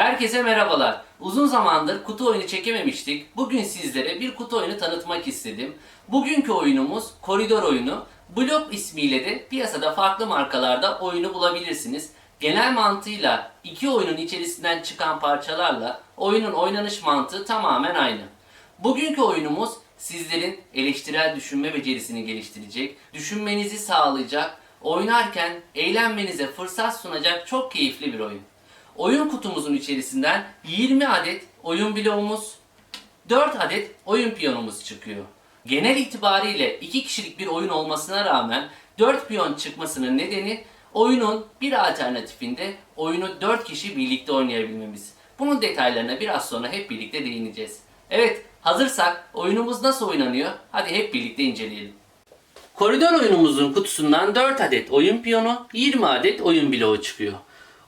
Herkese merhabalar. Uzun zamandır kutu oyunu çekememiştik. Bugün sizlere bir kutu oyunu tanıtmak istedim. Bugünkü oyunumuz koridor oyunu. Blok ismiyle de piyasada farklı markalarda oyunu bulabilirsiniz. Genel mantığıyla iki oyunun içerisinden çıkan parçalarla oyunun oynanış mantığı tamamen aynı. Bugünkü oyunumuz sizlerin eleştirel düşünme becerisini geliştirecek, düşünmenizi sağlayacak, oynarken eğlenmenize fırsat sunacak çok keyifli bir oyun. Oyun kutumuzun içerisinden 20 adet oyun bloğumuz, 4 adet oyun piyonumuz çıkıyor. Genel itibariyle 2 kişilik bir oyun olmasına rağmen 4 piyon çıkmasının nedeni oyunun bir alternatifinde oyunu 4 kişi birlikte oynayabilmemiz. Bunun detaylarına biraz sonra hep birlikte değineceğiz. Evet, hazırsak oyunumuz nasıl oynanıyor? Hadi hep birlikte inceleyelim. Koridor oyunumuzun kutusundan 4 adet oyun piyonu, 20 adet oyun bloğu çıkıyor.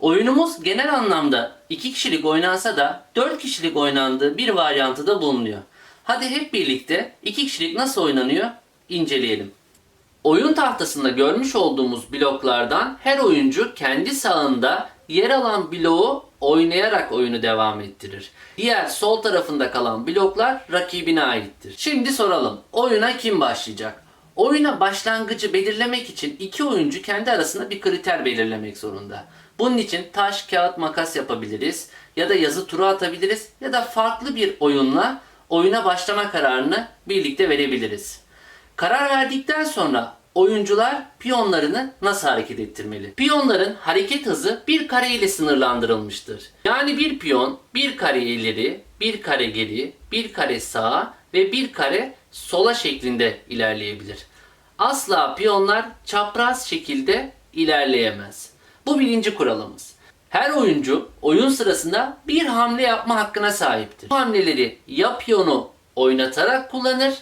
Oyunumuz genel anlamda 2 kişilik oynansa da 4 kişilik oynandığı bir varyantı da bulunuyor. Hadi hep birlikte 2 kişilik nasıl oynanıyor inceleyelim. Oyun tahtasında görmüş olduğumuz bloklardan her oyuncu kendi sağında yer alan bloğu oynayarak oyunu devam ettirir. Diğer sol tarafında kalan bloklar rakibine aittir. Şimdi soralım. Oyuna kim başlayacak? Oyuna başlangıcı belirlemek için iki oyuncu kendi arasında bir kriter belirlemek zorunda. Bunun için taş, kağıt, makas yapabiliriz ya da yazı turu atabiliriz ya da farklı bir oyunla oyuna başlama kararını birlikte verebiliriz. Karar verdikten sonra oyuncular piyonlarını nasıl hareket ettirmeli? Piyonların hareket hızı bir kare ile sınırlandırılmıştır. Yani bir piyon bir kare ileri, bir kare geri, bir kare sağa ve bir kare sola şeklinde ilerleyebilir. Asla piyonlar çapraz şekilde ilerleyemez. Bu birinci kuralımız. Her oyuncu oyun sırasında bir hamle yapma hakkına sahiptir. Bu hamleleri ya piyonu oynatarak kullanır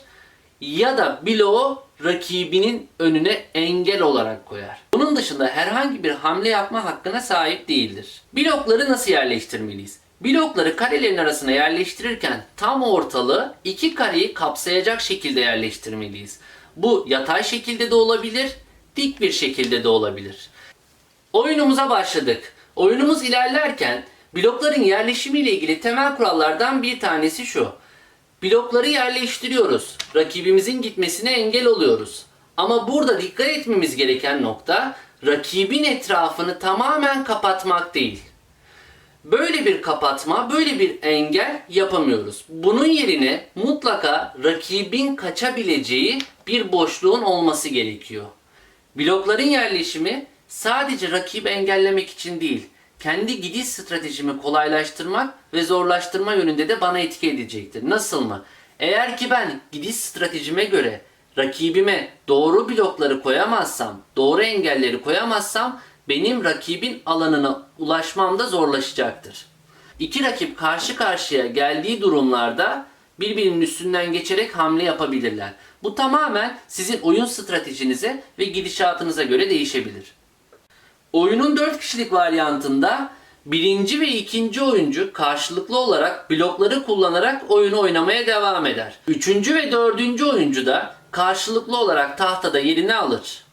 ya da bloğu rakibinin önüne engel olarak koyar. Bunun dışında herhangi bir hamle yapma hakkına sahip değildir. Blokları nasıl yerleştirmeliyiz? Blokları karelerin arasına yerleştirirken tam ortalığı iki kareyi kapsayacak şekilde yerleştirmeliyiz. Bu yatay şekilde de olabilir, dik bir şekilde de olabilir. Oyunumuza başladık. Oyunumuz ilerlerken blokların yerleşimiyle ilgili temel kurallardan bir tanesi şu. Blokları yerleştiriyoruz. Rakibimizin gitmesine engel oluyoruz. Ama burada dikkat etmemiz gereken nokta rakibin etrafını tamamen kapatmak değil. Böyle bir kapatma, böyle bir engel yapamıyoruz. Bunun yerine mutlaka rakibin kaçabileceği bir boşluğun olması gerekiyor. Blokların yerleşimi sadece rakibi engellemek için değil, kendi gidiş stratejimi kolaylaştırmak ve zorlaştırma yönünde de bana etki edecektir. Nasıl mı? Eğer ki ben gidiş stratejime göre rakibime doğru blokları koyamazsam, doğru engelleri koyamazsam benim rakibin alanına ulaşmam da zorlaşacaktır. İki rakip karşı karşıya geldiği durumlarda birbirinin üstünden geçerek hamle yapabilirler. Bu tamamen sizin oyun stratejinize ve gidişatınıza göre değişebilir. Oyunun 4 kişilik varyantında birinci ve ikinci oyuncu karşılıklı olarak blokları kullanarak oyunu oynamaya devam eder. Üçüncü ve dördüncü oyuncu da karşılıklı olarak tahtada yerini alır.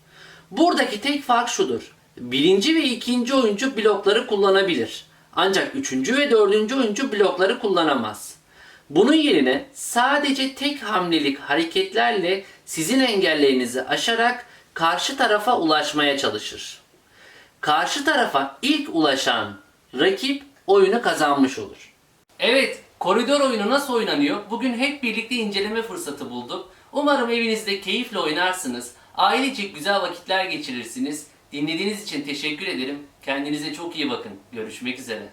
Buradaki tek fark şudur. Birinci ve ikinci oyuncu blokları kullanabilir. Ancak üçüncü ve dördüncü oyuncu blokları kullanamaz. Bunun yerine sadece tek hamlelik hareketlerle sizin engellerinizi aşarak karşı tarafa ulaşmaya çalışır. Karşı tarafa ilk ulaşan rakip oyunu kazanmış olur. Evet, koridor oyunu nasıl oynanıyor? Bugün hep birlikte inceleme fırsatı bulduk. Umarım evinizde keyifle oynarsınız. Ailecek güzel vakitler geçirirsiniz. Dinlediğiniz için teşekkür ederim. Kendinize çok iyi bakın. Görüşmek üzere.